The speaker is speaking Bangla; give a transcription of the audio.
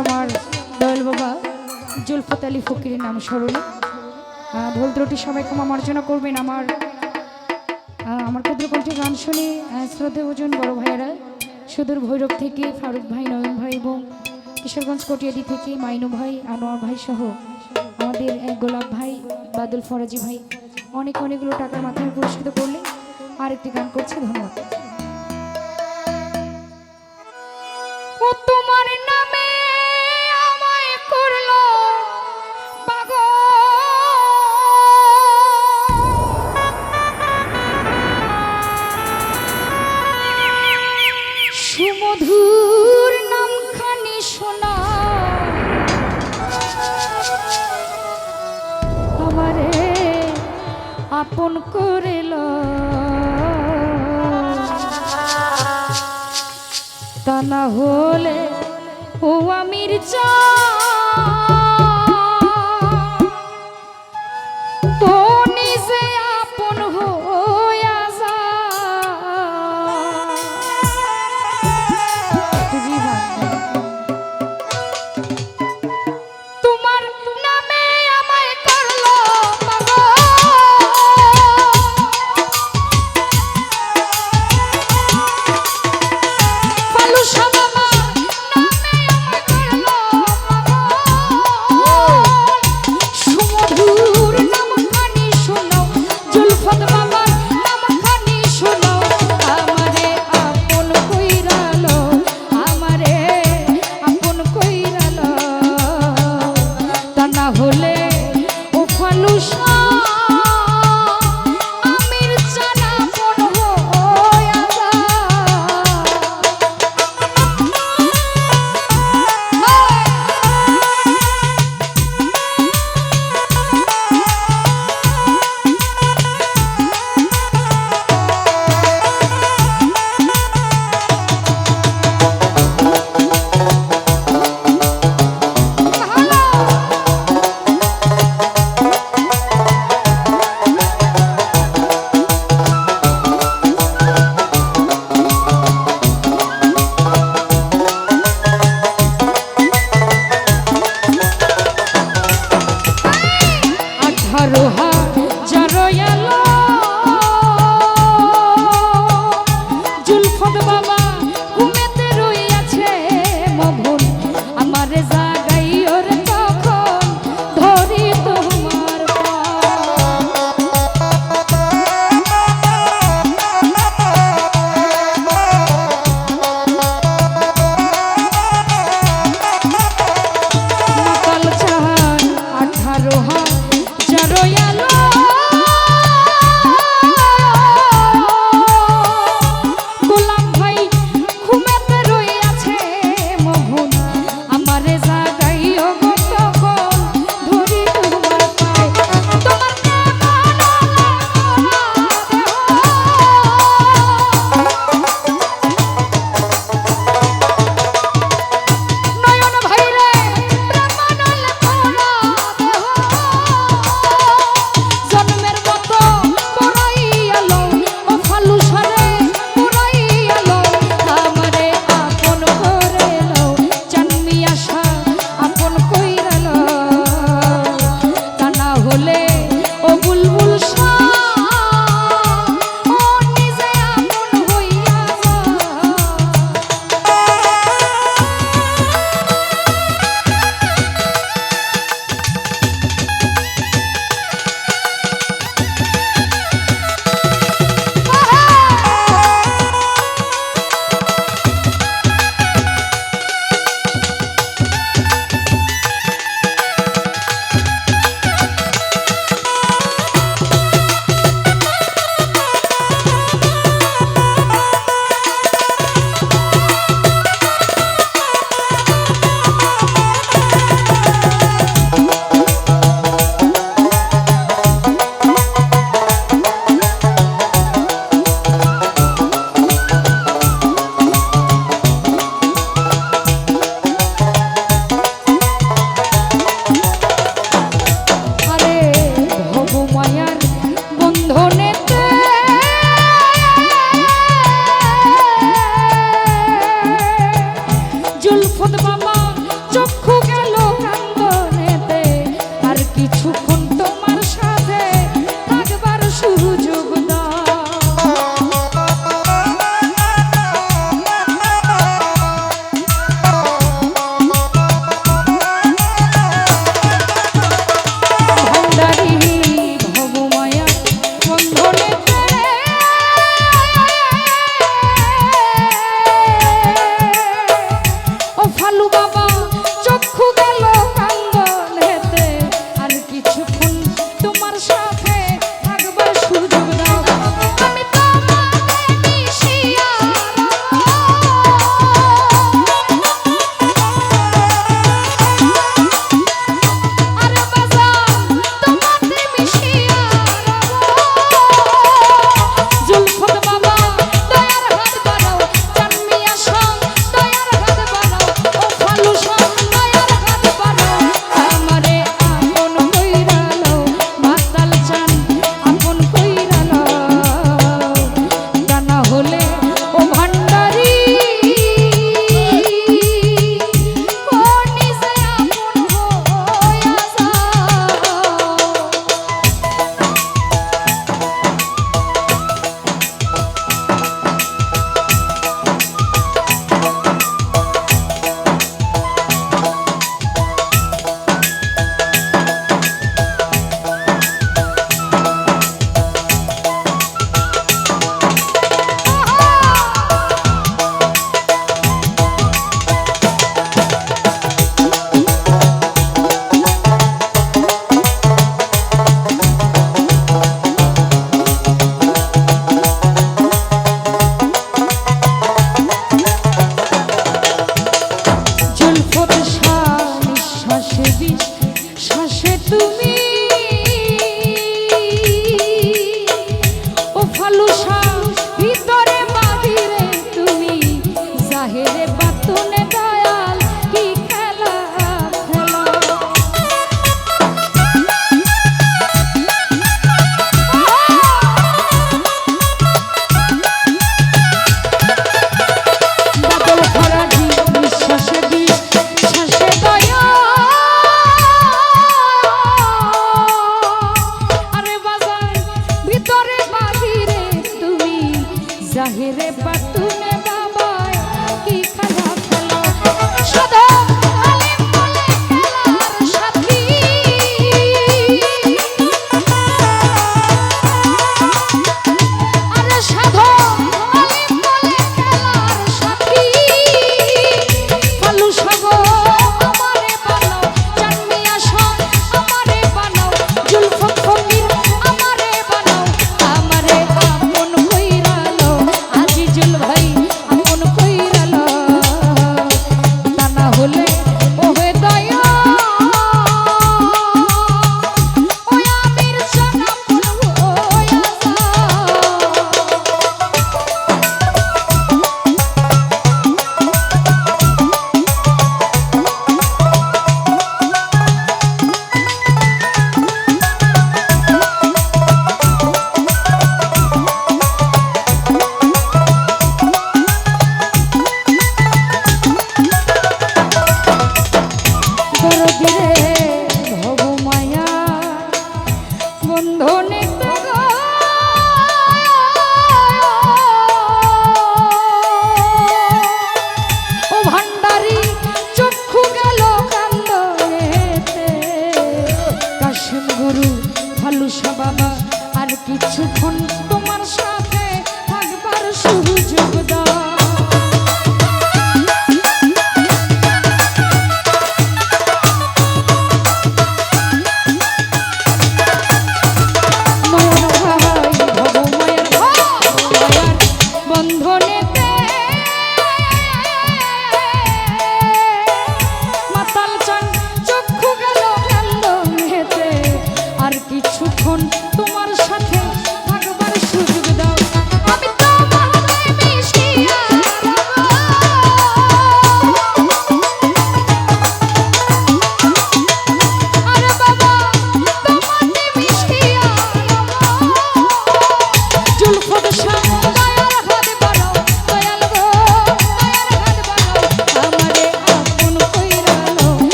আমার দয়াল বাবা জুলফত আলী ফকিরের নাম স্মরণে। ভুল ত্রুটি সবাই ক্ষমা মার্জনা করবেন আমার। আমার ক্ষুদ্র কণ্ঠে গান শুনে শ্রদ্ধে ওজন বড় ভাইয়েরা, সুদূর ভৈরব থেকে ফারুক ভাই, নয়ন ভাই এবং কিশোরগঞ্জ কটিয়াদি থেকে মাইনু ভাই, আনোয়ার ভাই সহ আমাদের গোলাপ ভাই, বাদল ফরাজি ভাই অনেক অনেকগুলো টাকার মাধ্যমে পুরস্কৃত করলে আরেকটি গান করছে, ধন্যবাদ। সুমধুর নাম খানি শোনা। আমারে আপন করিল। তা না হলে ও আমির চা বুঝি শ্বাসে তুমি abandone